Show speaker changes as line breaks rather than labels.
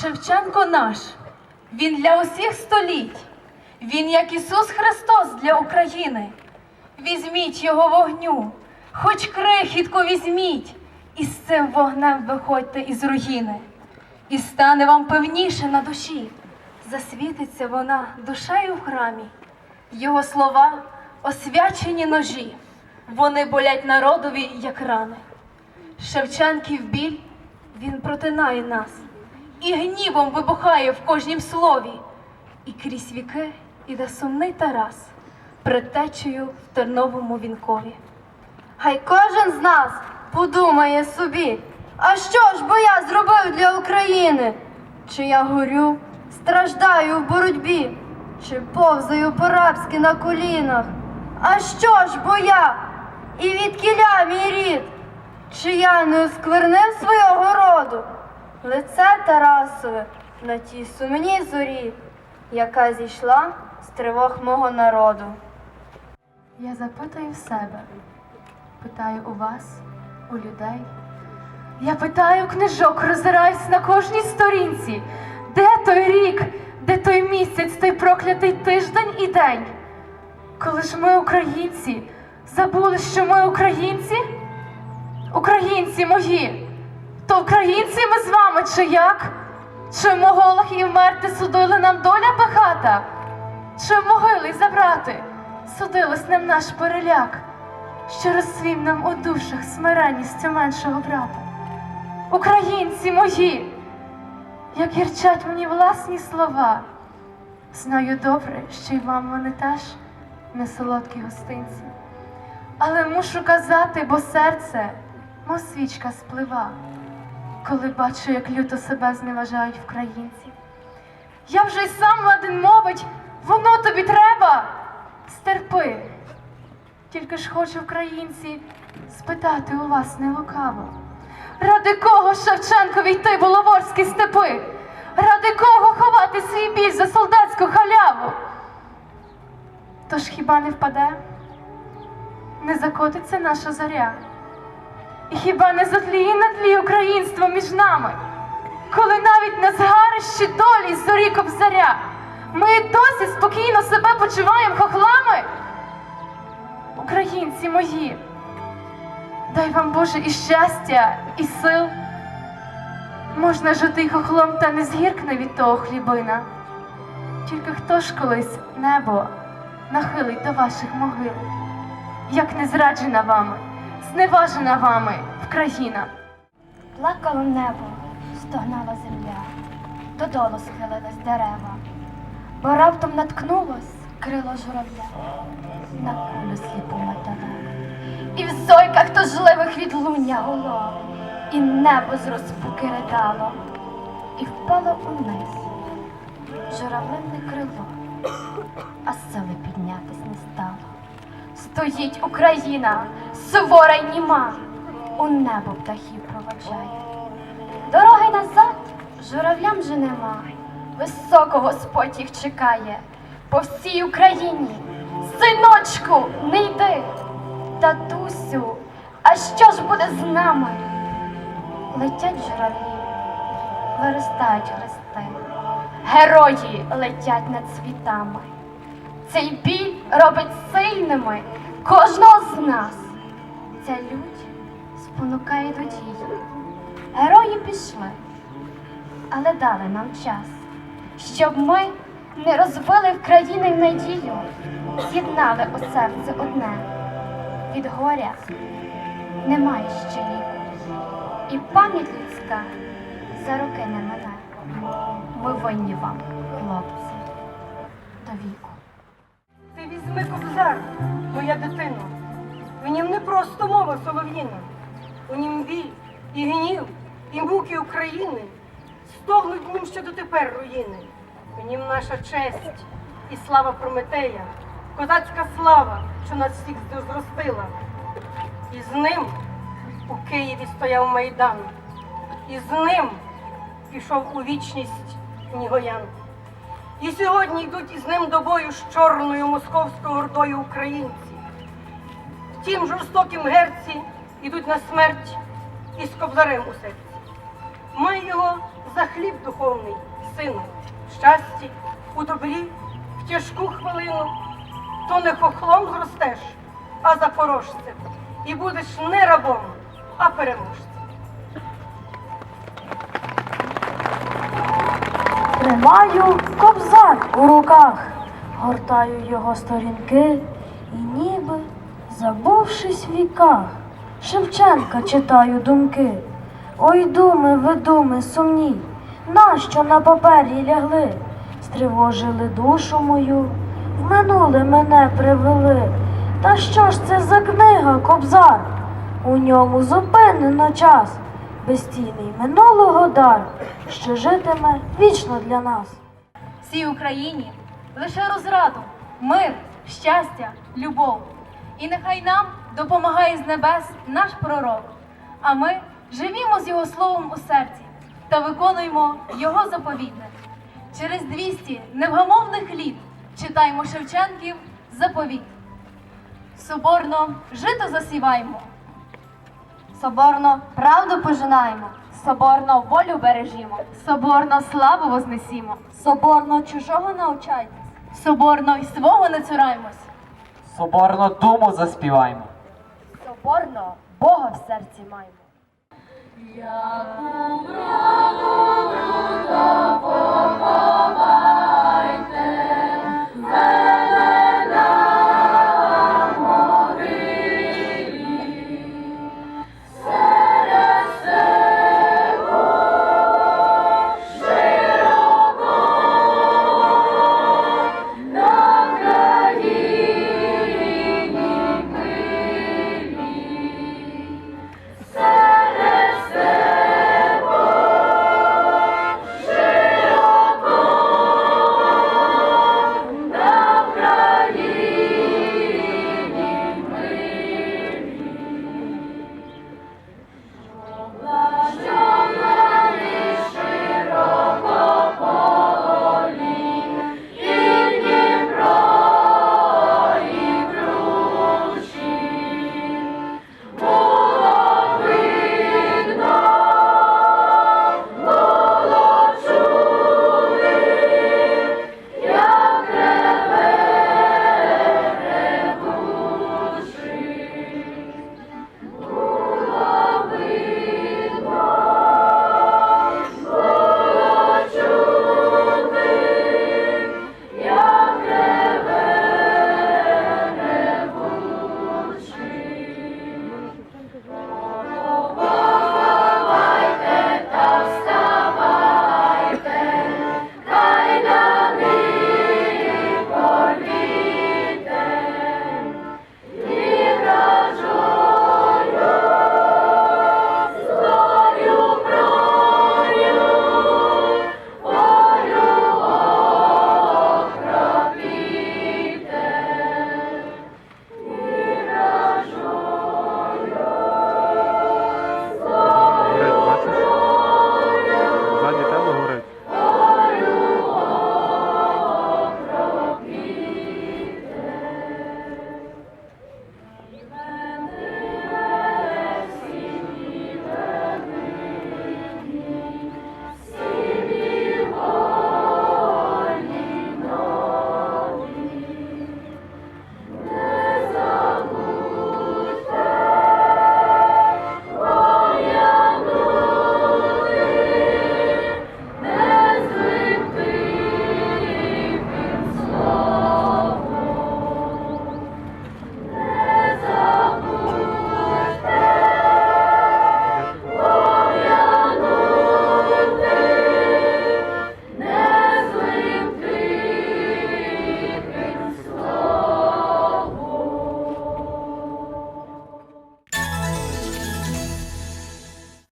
Шевченко наш, він для усіх століть, він як Ісус Христос для України. Візьміть його вогню, хоч крихітку візьміть, і з цим вогнем виходьте із руїни, і стане вам певніше на душі. Засвітиться вона душею в храмі, його слова освячені ножі, вони болять народові, як рани. Шевченків біль він протинає нас, і гнівом вибухає в кожнім слові, і крізь віки іде сумний Тарас, предтечею в терновому вінкові.
Хай кожен з нас подумає собі, а що ж бо я зробив для України? Чи я горю, страждаю в боротьбі, чи повзаю по-рабськи на колінах? А що ж бо я? І від мій рід? Чи я не осквернив роду? Лице Тарасове на тій сумній зорі, яка зійшла з тривог мого народу.
Я запитаю в себе, питаю у вас, у людей. Я питаю книжок, роззираюсь на кожній сторінці. Де той рік, де той місяць, той проклятий тиждень і день? Коли ж ми, українці, забули, що ми українці? Українці мої, то українці ми з вами чи як? Чи в моголах і вмерти судили нам доля багата? Чи в могили забрати судилось нам наш переляк, що розсвів нам у душах смиренністю меншого брата? Українці мої, як гірчать мені власні слова, знаю добре, що й вам вони теж не солодкі гостинці. Але мушу казати, бо серце, мов свічка сплива, коли бачу, як люто себе зневажають українці. Я вже й сам ладен мовить, воно тобі треба. Стерпи. Тільки ж хочу, українці, спитати у вас не лукаво. Ради кого Шевченкові йти воловорські степи? Ради кого ховати свій біль за солдатську халяву? Тож хіба не впаде? Не закотиться наша зоря? І хіба не затліє на тлі українство між нами? Коли навіть на згарищі долі зорі кобзаря, ми досі спокійно себе почуваємо хохлами? Українці мої, дай вам Боже і щастя, і сил. Можна жити хохлом, та не згіркне від того хлібина. Тільки хто ж колись небо нахилить до ваших могил, як не зраджена вами, зневажена вами Вкраїна.
Плакало небо, стогнала земля, додолу схилились дерева, бо раптом наткнулось крило журавля на кулю сліпу металеву. І в зойках тужливих відлуння гуло, і небо з розпуки ридало, і впало униз журавлине крило, а стало. Стоїть Україна, сувора й німа, у небо птахів проводжає. Дороги назад журавлям же нема, високо Господь їх чекає по всій Україні. Синочку, не йди, татусю, а що ж буде з нами? Летять журавлі, виростають хрести, герої летять над світами. Цей біль робить сильними кожного з нас. Ця лють спонукає до дії. Герої пішли, але дали нам час, щоб ми не розвили в країни надію, з'єднали у серце одне. Від горя немає ще ліку, і пам'ять людська за роки не мене. Ми винні вам, хлопці, до віку.
Ти візьми кобзар, моя дитино. В нім не просто мова солов'їна, у нім біль і гнів, і муки України, стогнуть в нім ще дотепер руїни. У нім наша честь і слава Прометея, козацька слава, що нас всіх зростила. І з ним у Києві стояв Майдан, і з ним пішов у вічність Нігоян. І сьогодні йдуть із ним до бою з чорною московською ордою українці. Втім, жорстоким герці йдуть на смерть із кобзарем у серці. Ми його за хліб духовний, сину, в щасті, у добрі, в тяжку хвилину, то не хохлом зростеш, а запорожцем, і будеш не рабом, а переможцем.
Тримаю кобзар у руках, гортаю його сторінки, і ніби, забувшись в віках, Шевченка читаю думки. Ой, думи, ви думи сумні, нащо на папері лягли, стривожили душу мою, в минуле мене привели. Та що ж це за книга, кобзар? У ньому зупинено час, безцінний минулого дар, що житиме вічно для нас.
Всій Україні лише розраду, мир, щастя, любов. І нехай нам допомагає з небес наш пророк. А ми живімо з його словом у серці та виконуємо його заповідне. Через 200 невгамовних літ читаємо Шевченків заповіт. Соборно жито засіваємо.
Соборно правду пожинаємо.
Соборно волю бережімо. Соборно славу вознесімо.
Соборно чужого навчайтесь.
Соборно й свого не цураймось.
Соборно думу заспіваємо.
Соборно Бога в серці маємо.
Як у брану,